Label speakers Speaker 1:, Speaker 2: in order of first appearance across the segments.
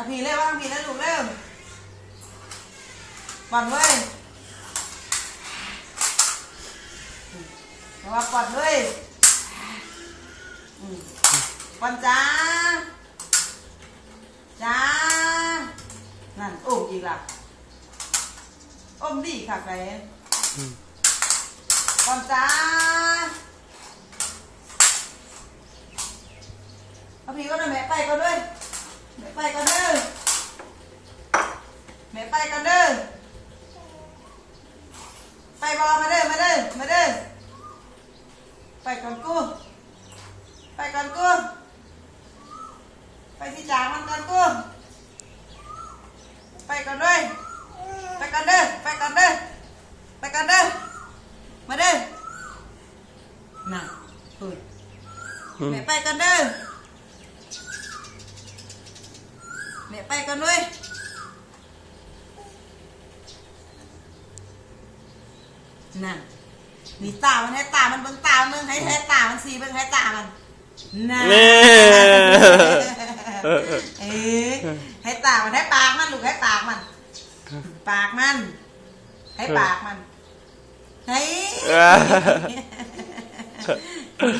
Speaker 1: อะพี่เร็วว่างพี่แล้วลูกเร็วปั่นเว้ยเอามาปั่นเว้ยปั่นจ้าจ้านั่นโอ้มอีกล่ะโอมดีค่ะแฟนปั่นจ้าเอาพี่ก็ได้แม่ไปก็ด้วย ไปก็เด้อแม่ไปก็เด้อไปบอมาเด้อมาเด้อมาเด้อไปก่อนกู ไปก่อนกู ไปที่จ่ามันก่อนกู ไปก่อนด้วย ไปก่อนเด้อ ไปก่อนเด้อ ไปก่อนเด้อ มาเด้อน่ะเฮ้ยแม่ไปกันเด้อแม่ ไปกันด้วยนั่นมีตา มันให้ตา มันเบิ่งตามันเบิ่งให้ให้ตา มันสีเบิ่งให้ตา มันนั่น
Speaker 2: แม่
Speaker 1: เอ๊ะให้ตา มันให้ปากมันลูกให้ปากมัน ปากมัน ให้ปากมันให้เฮ้ยเฮ้ย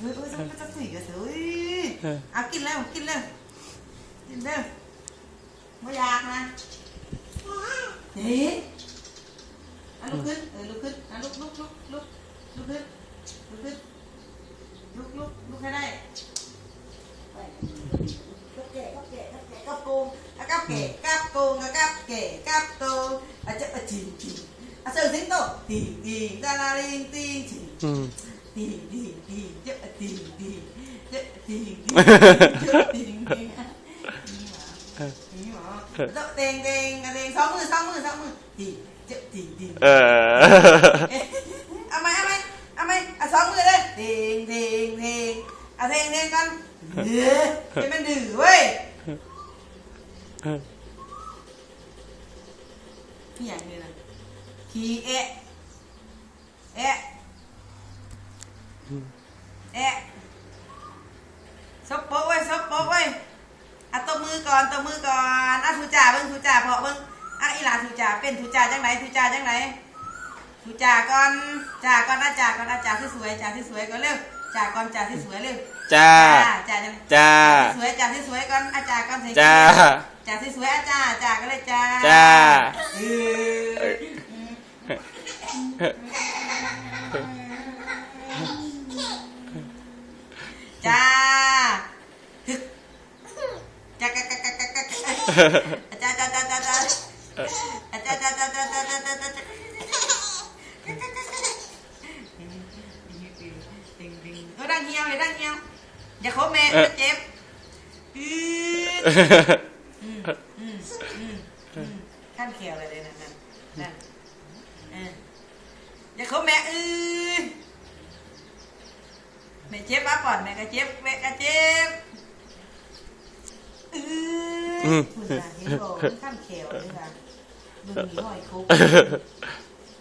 Speaker 1: เฮ้ยจะจะสีกันเฮ้ยเอากินแล้วกินแล้ว กินแล้วไม่อยากนะเฮ้ยเอาลุกขึ้นเออลุกขึ้นเอาลุกลุกลุกลุกลุกขึ้นลุกขึ้นลุกลุกลุกให้ได้ไปกับแก่กับแก่กับแก่กับโกงอะกับแก่กับโกงอะกับแก่กับโตอะจะอะจิงจิงอะเสือสิงโตติงติงตาลาลิงติงจิง
Speaker 2: อืม
Speaker 1: ตีตีตีเจ๊ตีตีเจ๊ตีตีเจ๊ตีตีนี่หรอ แล้วเตงเตงเตงสองมือสองมือสองมือตีเจ๊ตีตี
Speaker 2: เออ
Speaker 1: เอาไหมเอาไหมเอาไหมเอาสองมือเลยเตงเตงเตงเอาเตงเตงกันเฮ้ยจะเป็นดื้อเว้ยนี่อย่างนี้นะขี้เอะเอะเอ๊ะซบโป๊ะไว้ซบโป๊ะไว้อะตบมือก่อนตบมือก่อน จ่าเป็นทูจ่าจังไหนทูจ่าจังไหนทูจ่าก่อนจ่าก่อนอะจ่าก่อนอะจ่าสวยๆจ่าสวยๆก่อนเร็วจ่าก่อนจ่าสวยๆเร็ว
Speaker 2: จ้า
Speaker 1: จ่าจัง
Speaker 2: จ้า
Speaker 1: สวยๆจ่าสวยๆก่อนอะจ่าก่อนสิ
Speaker 2: จ้า
Speaker 1: จ่าสวยๆอะจ่าจ่าก็เลยจ่า
Speaker 2: จ้า
Speaker 1: เออจ้าฮึกจ้ากะกะกะกะกะจ้าจ้าจ้าจ้าจ้าจ้าจ้าจ้าจ้าจ้าจ้าจ้าจ้าจ้าเออดังเหี่ยวเลยดังเหี่ยว อย่าโคบแม่มันเจ็บอืออืมอืมอืมอืมขั้นเขียวเลยเลยนั่นนั่นนั่นเอออย่าโคบแม่อือแม่เจ็บมาก่อนแม่ก็เจ็บแม่ก็เจ็บอือคุณน่ะเห็นบอกขั้นเขียวเลยค่ะบึงมีห้อยครบ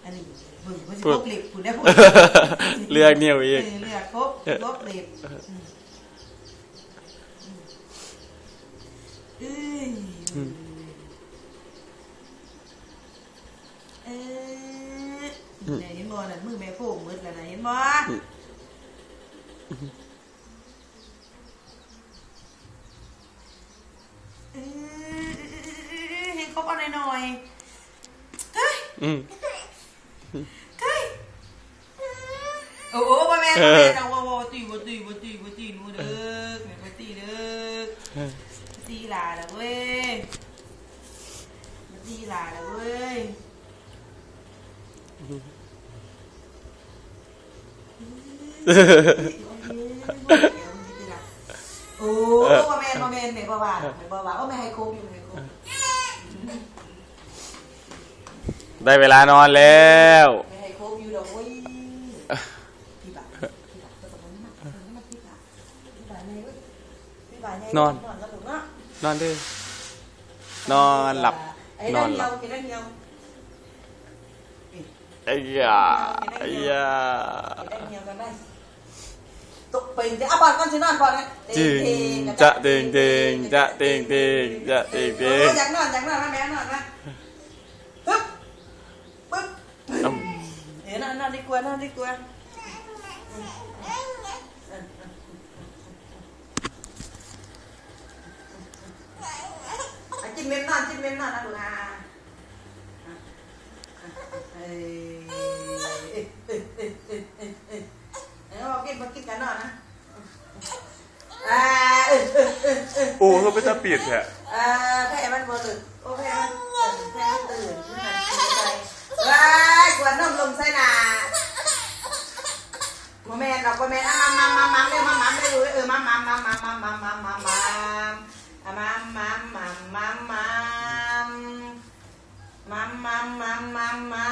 Speaker 1: อันนี้บึงมันจะครบเหล็กคุณได้ผล
Speaker 2: เลือกนิ้วอีก
Speaker 1: เลือกครบลบเหล็กอืมอืม เอ้ยเออเนี่ยเห็นบ่น่ะมือแม่โป้งมืดแล้วนะเห็นบ่เออเห็นครบเอาหน่อยๆเฮ้ย
Speaker 2: อืม
Speaker 1: เฮ้ยโอ้โหบ่แม่นบ่แม่นเอาว่าว่าตีบ่ตีบ่ตีบ่ตีหนูเด้อแม่บ่ตีเด้อตี หลาแล้วเว้ยมาตีหลาแล้วเว้ยโอ้ยมาเมนมาเมนเมนบาห
Speaker 2: วาน
Speaker 1: เมนบาหวานก็ไม่
Speaker 2: ให้
Speaker 1: โคกอยู่ให้โคกได้เวลานอนแล้
Speaker 2: ว ไม่ให้โค
Speaker 1: กอ
Speaker 2: ยู่
Speaker 1: หรอกเว้ยนอน Ngon đi No lặp Non lặp Ây da Ây da Chỉnh dạ tình
Speaker 2: tình dạ
Speaker 1: tình tình dạ tình tình Thế nó đi qua nó đi qua เล่นน่ะนะดูฮะเอ้ยเอากินยเฮ้ยเฮ้ยเฮ้ย
Speaker 2: โอ้เขาไม่จะปิดแห
Speaker 1: ละแพ้มันบวลึกโอ้แพ้มันแพ้ตื่นว้ายกวนนมลมใส่หนาโมเมนต์เราโมเมนต์ มามา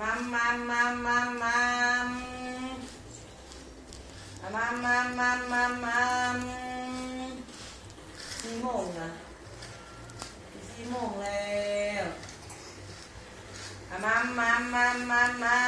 Speaker 1: มามามามามามามาอะมามามามามาสี่โมงนะสี่โมงแล้วอะมามามามามา